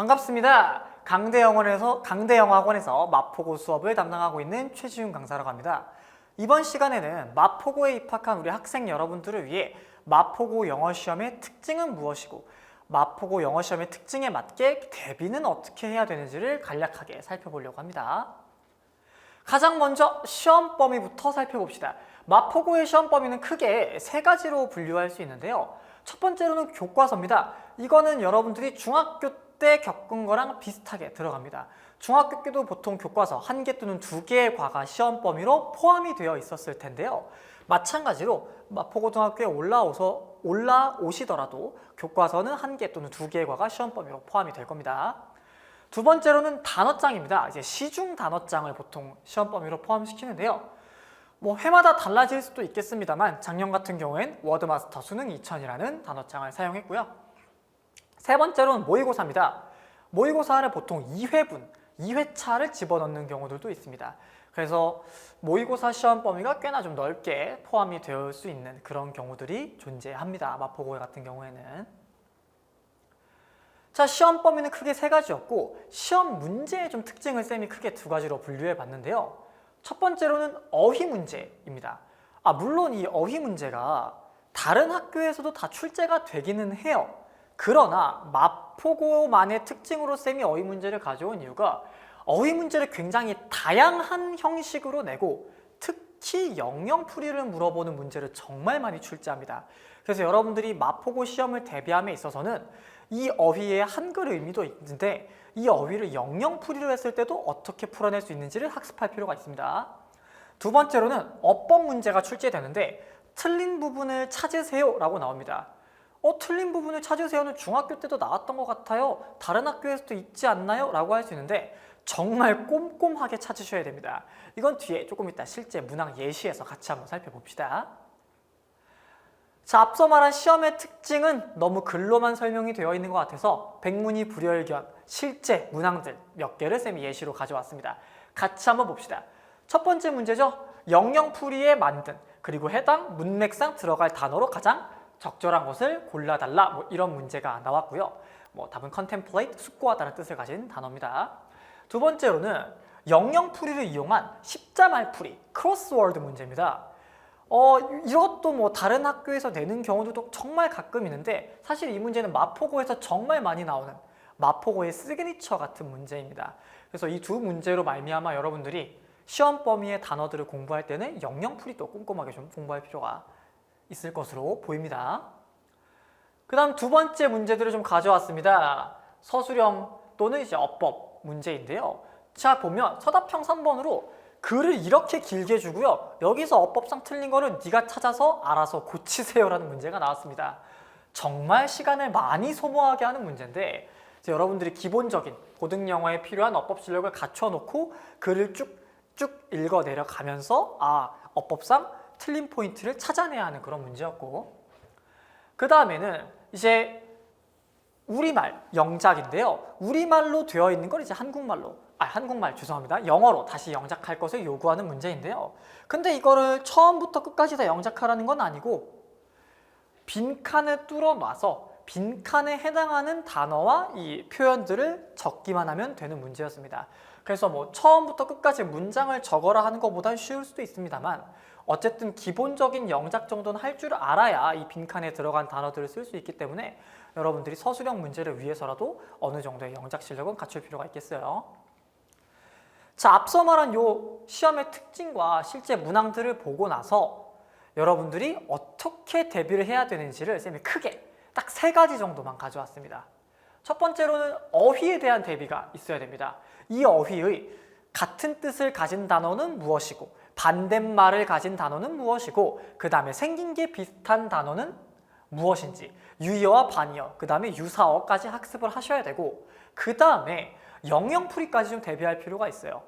반갑습니다. 강대영원에서 강대영화관에서 마포고 수업을 담당하고 있는 최지훈 강사라고 합니다. 이번 시간에는 마포고에 입학한 우리 학생 여러분들을 위해 마포고 영어 시험의 특징은 무엇이고 마포고 영어 시험의 특징에 맞게 대비는 어떻게 해야 되는지를 간략하게 살펴보려고 합니다. 가장 먼저 시험 범위부터 살펴봅시다. 마포고의 시험 범위는 크게 세 가지로 분류할 수 있는데요. 첫 번째로는 교과서입니다. 이거는 여러분들이 중학교 때 겪은 거랑 비슷하게 들어갑니다. 중학교 때도 보통 교과서 한 개 또는 두 개의 과가 시험 범위로 포함이 되어 있었을 텐데요. 마찬가지로 마포고등학교에 올라오서 올라오시더라도 교과서는 한 개 또는 두 개의 과가 시험 범위로 포함이 될 겁니다. 두 번째로는 단어장입니다. 이제 시중 단어장을 보통 시험 범위로 포함시키는데요. 뭐 해마다 달라질 수도 있겠습니다만 작년 같은 경우엔 워드마스터 수능 2000이라는 단어장을 사용했고요. 세 번째로는 모의고사입니다. 모의고사 안에 보통 2회분, 2회차를 집어넣는 경우들도 있습니다. 그래서 모의고사 시험 범위가 꽤나 좀 넓게 포함이 되어 수 있는 그런 경우들이 존재합니다. 마포고 같은 경우에는. 자, 시험 범위는 크게 세 가지였고 시험 문제의 좀 특징을 쌤이 크게 두 가지로 분류해 봤는데요. 첫 번째로는 어휘 문제입니다. 아, 물론 이 어휘 문제가 다른 학교에서도 다 출제가 되기는 해요. 그러나 마포고만의 특징으로 쌤이 어휘 문제를 가져온 이유가 어휘 문제를 굉장히 다양한 형식으로 내고 특히 영영풀이를 물어보는 문제를 정말 많이 출제합니다. 그래서 여러분들이 마포고 시험을 대비함에 있어서는 이 어휘의 한글 의미도 있는데 이 어휘를 영영풀이로 했을 때도 어떻게 풀어낼 수 있는지를 학습할 필요가 있습니다. 두 번째로는 어법 문제가 출제되는데 틀린 부분을 찾으세요 라고 나옵니다. 어, 틀린 부분을 찾으세요는 중학교 때도 나왔던 것 같아요. 다른 학교에서도 있지 않나요? 라고 할 수 있는데 정말 꼼꼼하게 찾으셔야 됩니다. 이건 뒤에 조금 이따 실제 문항 예시에서 같이 한번 살펴봅시다. 자, 앞서 말한 시험의 특징은 너무 글로만 설명이 되어 있는 것 같아서 백문이 불여일견 실제 문항들 몇 개를 쌤이 예시로 가져왔습니다. 같이 한번 봅시다. 첫 번째 문제죠. 영영풀이에 만든 그리고 해당 문맥상 들어갈 단어로 가장 적절한 것을 골라달라 뭐 이런 문제가 나왔고요. 뭐 답은 contemplate 숙고하다는 뜻을 가진 단어입니다. 두 번째로는 영영풀이를 이용한 십자말풀이 크로스워드 문제입니다. 어, 이것도 뭐 다른 학교에서 내는 경우도 정말 가끔 있는데 사실 이 문제는 마포고에서 정말 많이 나오는 마포고의 시그니처 같은 문제입니다. 그래서 이 두 문제로 말미암아 여러분들이 시험 범위의 단어들을 공부할 때는 영영풀이도 꼼꼼하게 좀 공부할 필요가 있을 것으로 보입니다. 그 다음 두 번째 문제들을 좀 가져왔습니다. 서술형 또는 이제 어법 문제인데요. 자, 보면 서답형 3번으로 글을 이렇게 길게 주고요. 여기서 어법상 틀린 거는 네가 찾아서 알아서 고치세요라는 문제가 나왔습니다. 정말 시간을 많이 소모하게 하는 문제인데 여러분들이 기본적인 고등 영어에 필요한 어법 실력을 갖춰놓고 글을 쭉쭉 읽어 내려가면서 아 어법상 틀린 포인트를 찾아내야 하는 그런 문제였고 그 다음에는 이제 우리말 영작인데요. 우리말로 되어 있는 걸 이제 한국말로 아 한국말 죄송합니다. 영어로 다시 영작할 것을 요구하는 문제인데요. 근데 이거를 처음부터 끝까지 다 영작하라는 건 아니고 빈칸을 뚫어 놔서 빈칸에 해당하는 단어와 이 표현들을 적기만 하면 되는 문제였습니다. 그래서 뭐 처음부터 끝까지 문장을 적어라 하는 것보단 쉬울 수도 있습니다만 어쨌든 기본적인 영작 정도는 할 줄 알아야 이 빈칸에 들어간 단어들을 쓸 수 있기 때문에 여러분들이 서술형 문제를 위해서라도 어느 정도의 영작 실력은 갖출 필요가 있겠어요. 자, 앞서 말한 요 시험의 특징과 실제 문항들을 보고 나서 여러분들이 어떻게 대비를 해야 되는지를 쌤이 크게 딱 세 가지 정도만 가져왔습니다. 첫 번째로는 어휘에 대한 대비가 있어야 됩니다. 이 어휘의 같은 뜻을 가진 단어는 무엇이고 반대말을 가진 단어는 무엇이고 그 다음에 생긴 게 비슷한 단어는 무엇인지 유의어와 반의어 그 다음에 유사어까지 학습을 하셔야 되고 그 다음에 영영풀이까지 좀 대비할 필요가 있어요.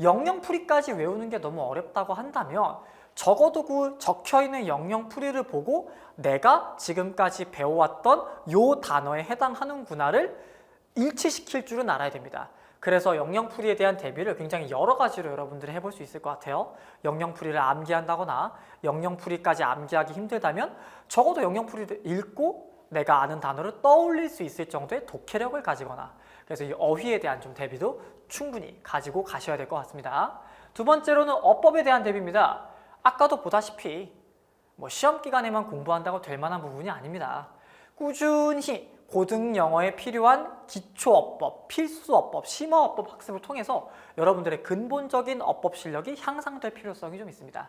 영영풀이까지 외우는 게 너무 어렵다고 한다면 적어도 그 적혀있는 영영풀이를 보고 내가 지금까지 배워왔던 요 단어에 해당하는구나를 일치시킬 줄은 알아야 됩니다. 그래서 영영풀이에 대한 대비를 굉장히 여러 가지로 여러분들이 해볼 수 있을 것 같아요. 영영풀이를 암기한다거나 영영풀이까지 암기하기 힘들다면 적어도 영영풀이를 읽고 내가 아는 단어를 떠올릴 수 있을 정도의 독해력을 가지거나 그래서 이 어휘에 대한 좀 대비도 충분히 가지고 가셔야 될 것 같습니다. 두 번째로는 어법에 대한 대비입니다. 아까도 보다시피 뭐 시험 기간에만 공부한다고 될 만한 부분이 아닙니다. 꾸준히 고등 영어에 필요한 기초 어법, 필수 어법, 심화 어법 학습을 통해서 여러분들의 근본적인 어법 실력이 향상될 필요성이 좀 있습니다.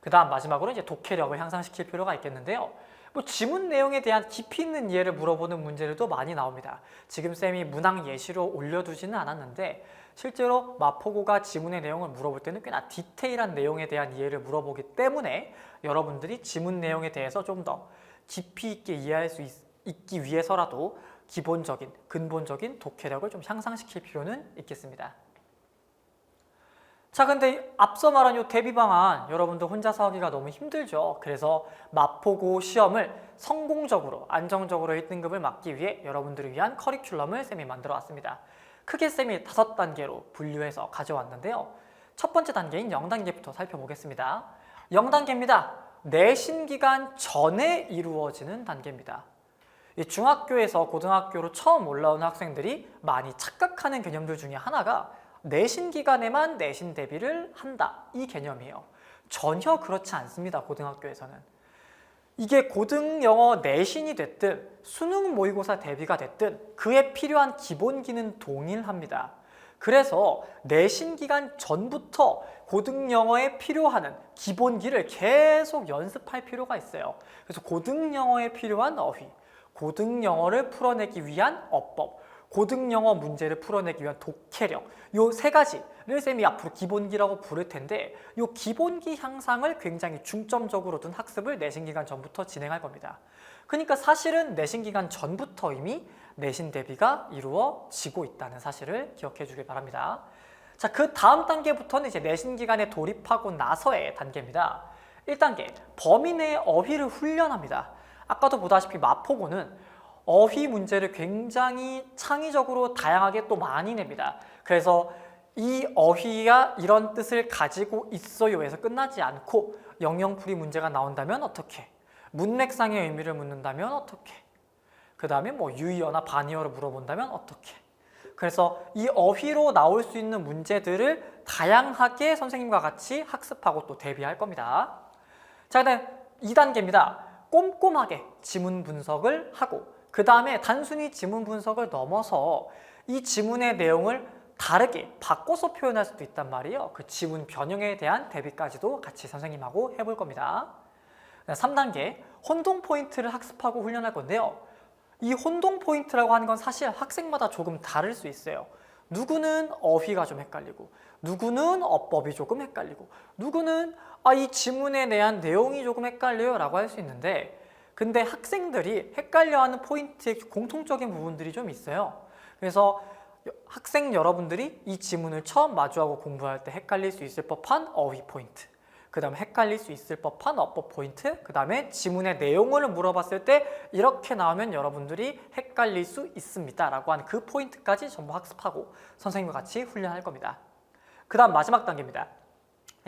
그 다음 마지막으로 이제 독해력을 향상시킬 필요가 있겠는데요. 뭐 지문 내용에 대한 깊이 있는 이해를 물어보는 문제들도 많이 나옵니다. 지금 쌤이 문항 예시로 올려두지는 않았는데 실제로 마포고가 지문의 내용을 물어볼 때는 꽤나 디테일한 내용에 대한 이해를 물어보기 때문에 여러분들이 지문 내용에 대해서 좀 더 깊이 있게 이해할 수 있, 있기 위해서라도 기본적인 근본적인 독해력을 좀 향상시킬 필요는 있겠습니다. 자, 근데 앞서 말한 요 대비 방안 여러분들 혼자서 하기가 너무 힘들죠. 그래서 마포고 시험을 성공적으로 안정적으로 1등급을 맞기 위해 여러분들을 위한 커리큘럼을 쌤이 만들어 왔습니다. 크게 쌤이 다섯 단계로 분류해서 가져왔는데요. 첫 번째 단계인 0단계부터 살펴보겠습니다. 0단계입니다. 내신 기간 전에 이루어지는 단계입니다. 이 중학교에서 고등학교로 처음 올라온 학생들이 많이 착각하는 개념들 중에 하나가 내신 기간에만 내신 대비를 한다 이 개념이에요. 전혀 그렇지 않습니다. 고등학교에서는 이게 고등 영어 내신이 됐든 수능 모의고사 대비가 됐든 그에 필요한 기본기는 동일합니다. 그래서 내신 기간 전부터 고등 영어에 필요하는 기본기를 계속 연습할 필요가 있어요. 그래서 고등 영어에 필요한 어휘, 고등 영어를 풀어내기 위한 어법, 고등 영어 문제를 풀어내기 위한 독해력 요 세 가지를 쌤이 앞으로 기본기라고 부를 텐데 요 기본기 향상을 굉장히 중점적으로 둔 학습을 내신 기간 전부터 진행할 겁니다. 그러니까 사실은 내신 기간 전부터 이미 내신 대비가 이루어지고 있다는 사실을 기억해 주길 바랍니다. 자, 그 다음 단계부터는 이제 내신 기간에 돌입하고 나서의 단계입니다. 1단계 범위 내의 어휘를 훈련합니다. 아까도 보다시피 마포고는 어휘 문제를 굉장히 창의적으로 다양하게 또 많이 냅니다. 그래서 이 어휘가 이런 뜻을 가지고 있어요에서 끝나지 않고 영영풀이 문제가 나온다면 어떻게? 문맥상의 의미를 묻는다면 어떻게? 그 다음에 뭐 유의어나 반의어를 물어본다면 어떻게? 그래서 이 어휘로 나올 수 있는 문제들을 다양하게 선생님과 같이 학습하고 또 대비할 겁니다. 자, 그다음 2단계입니다. 꼼꼼하게 지문 분석을 하고 그 다음에 단순히 지문 분석을 넘어서 이 지문의 내용을 다르게 바꿔서 표현할 수도 있단 말이에요. 그 지문 변형에 대한 대비까지도 같이 선생님하고 해볼 겁니다. 3단계 혼동 포인트를 학습하고 훈련할 건데요. 이 혼동 포인트라고 하는 건 사실 학생마다 조금 다를 수 있어요. 누구는 어휘가 좀 헷갈리고, 누구는 어법이 조금 헷갈리고, 누구는 아, 이 지문에 대한 내용이 조금 헷갈려요 라고 할 수 있는데 근데 학생들이 헷갈려하는 포인트의 공통적인 부분들이 좀 있어요. 그래서 학생 여러분들이 이 지문을 처음 마주하고 공부할 때 헷갈릴 수 있을 법한 어휘 포인트, 그 다음에 헷갈릴 수 있을 법한 어법 포인트, 그 다음에 지문의 내용을 물어봤을 때 이렇게 나오면 여러분들이 헷갈릴 수 있습니다. 라고 하는 그 포인트까지 전부 학습하고 선생님과 같이 훈련할 겁니다. 그 다음 마지막 단계입니다.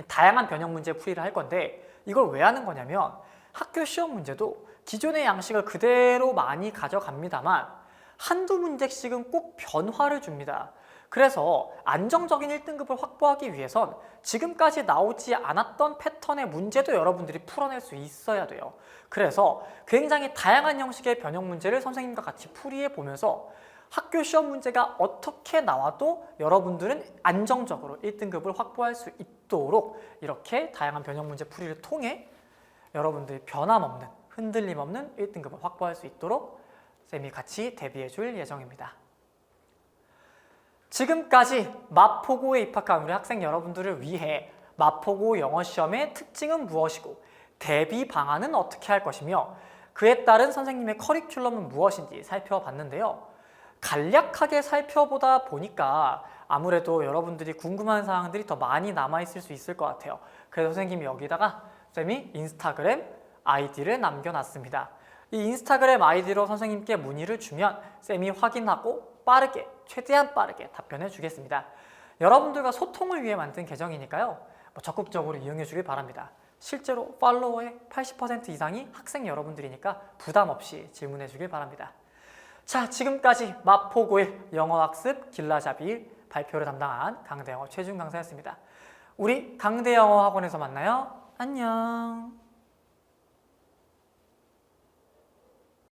다양한 변형 문제 풀이를 할 건데 이걸 왜 하는 거냐면 학교 시험 문제도 기존의 양식을 그대로 많이 가져갑니다만 한두 문제씩은 꼭 변화를 줍니다. 그래서 안정적인 1등급을 확보하기 위해선 지금까지 나오지 않았던 패턴의 문제도 여러분들이 풀어낼 수 있어야 돼요. 그래서 굉장히 다양한 형식의 변형 문제를 선생님과 같이 풀이해 보면서 학교 시험 문제가 어떻게 나와도 여러분들은 안정적으로 1등급을 확보할 수 있도록 이렇게 다양한 변형 문제 풀이를 통해 여러분들이 변함없는 흔들림 없는 1등급을 확보할 수 있도록 쌤이 같이 대비해 줄 예정입니다. 지금까지 마포고에 입학한 우리 학생 여러분들을 위해 마포고 영어 시험의 특징은 무엇이고 대비 방안은 어떻게 할 것이며 그에 따른 선생님의 커리큘럼은 무엇인지 살펴봤는데요. 간략하게 살펴보다 보니까 아무래도 여러분들이 궁금한 사항들이 더 많이 남아있을 수 있을 것 같아요. 그래서 선생님이 여기다가 쌤이 인스타그램 아이디를 남겨놨습니다. 이 인스타그램 아이디로 선생님께 문의를 주면 쌤이 확인하고 빠르게 최대한 빠르게 답변해 주겠습니다. 여러분들과 소통을 위해 만든 계정이니까요. 뭐 적극적으로 이용해 주길 바랍니다. 실제로 팔로워의 80% 이상이 학생 여러분들이니까 부담 없이 질문해 주길 바랍니다. 자, 지금까지 마포고일 영어학습 길라잡이 발표를 담당한 강대영어 최준 강사였습니다. 우리 강대영어 학원에서 만나요. 안녕.